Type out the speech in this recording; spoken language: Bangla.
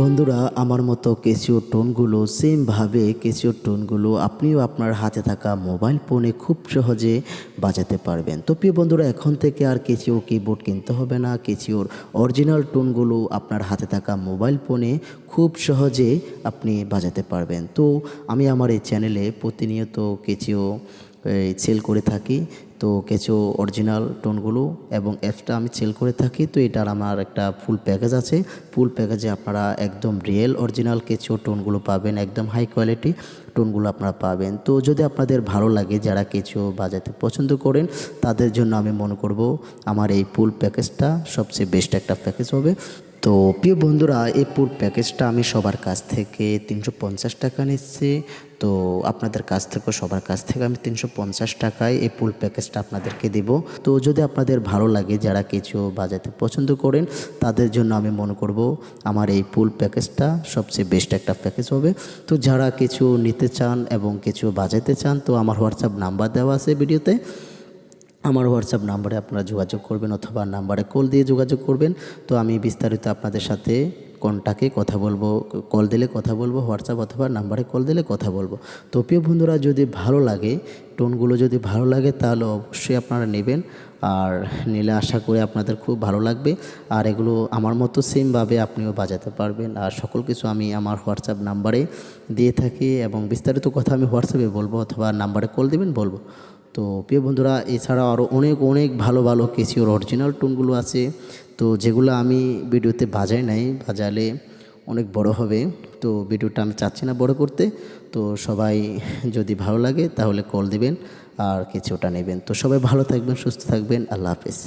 বন্ধুরা, আমার মতো কেসিও টোনগুলো সেমভাবে, কেসিও টোনগুলো আপনিও আপনার হাতে থাকা মোবাইল ফোনে খুব সহজে বাজাতে পারবেন। তো প্রিয় বন্ধুরা, এখন থেকে আর কেসিও কিবোর্ড কিনতে হবে না। কেসিওর অরিজিনাল টোনগুলো আপনার হাতে থাকা মোবাইল ফোনে খুব সহজে আপনি বাজাতে পারবেন। তো আমি আমার এই চ্যানেলে প্রতিনিয়ত কেসিও সেল করে থাকি। তো কিছু অরিজিনাল টোনগুলো এবং অ্যাপসটা আমি সেল করে থাকি। তো এটার আমার একটা ফুল প্যাকেজ আছে। ফুল প্যাকেজে আপনারা একদম রিয়েল অরিজিনাল কিছু টোনগুলো পাবেন, একদম হাই কোয়ালিটি টোনগুলো আপনারা পাবেন। তো যদি আপনাদের ভালো লাগে, যারা কিছু বাজাতে পছন্দ করেন, তাদের জন্য আমি মনে করব আমার এই ফুল প্যাকেজটা সবচেয়ে বেস্ট একটা প্যাকেজ হবে। তো প্রিয় বন্ধুরা, এই পুর প্যাকেজটা আমি সবার কাছ থেকে তিনশো পঞ্চাশ টাকা নিচ্ছি। তো আপনাদের কাছ থেকে সবার কাছ থেকে আমি তিনশো পঞ্চাশ টাকায় এই পুল প্যাকেজটা আপনাদেরকে দিব। তো যদি আপনাদের ভালো লাগে যারা কিছু বাজাতে পছন্দ করেন, তাদের জন্য আমি মনে করব আমার এই পুল প্যাকেজটা সবচেয়ে বেস্ট একটা প্যাকেজ হবে। তো যারা কিছু নিতে চান এবং কিছু বাজাতে চান, তো আমার হোয়াটসঅ্যাপ নাম্বার দেওয়া আছে ভিডিওতে। আমার হোয়াটসঅ্যাপ নাম্বারে আপনারা যোগাযোগ করবেন অথবা নাম্বারে কল দিয়ে যোগাযোগ করবেন। তো আমি বিস্তারিত আপনাদের সাথে কন্টাকে কথা বলব, কল দিলে কথা বলব, হোয়াটসঅ্যাপ অথবা নাম্বারে কল দিলে কথা বলব। তো প্রিয় বন্ধুরা, যদি ভালো লাগে, টোনগুলো যদি ভালো লাগে, তাহলে অবশ্যই আপনারা নেবেন। আর নিলে আশা করি আপনাদের খুব ভালো লাগবে। আর এগুলো আমার মতো সেমভাবে আপনিও বাজাতে পারবেন। আর সকল কিছু আমি আমার হোয়াটসঅ্যাপ নাম্বারে দিয়ে থাকি এবং বিস্তারিত কথা আমি হোয়াটসঅ্যাপে বলব অথবা নাম্বারে কল দেবেন, বলব। তো প্রিয় বন্ধুরা এছাড়া আরও অনেক অনেক ভালো ভালো কেসিওর অরিজিনাল টোনগুলো আছে। তো যেগুলো আমি ভিডিওতে বাজাই নাই, বাজালে অনেক বড় হবে। তো ভিডিওটা আমি চাচ্ছি না বড় করতে। তো সবাই যদি ভালো লাগে তাহলে কল দিবেন আর কিছুটা নেবেন। তো সবাই ভালো থাকবেন, সুস্থ থাকবেন। আল্লাহ হাফেজ।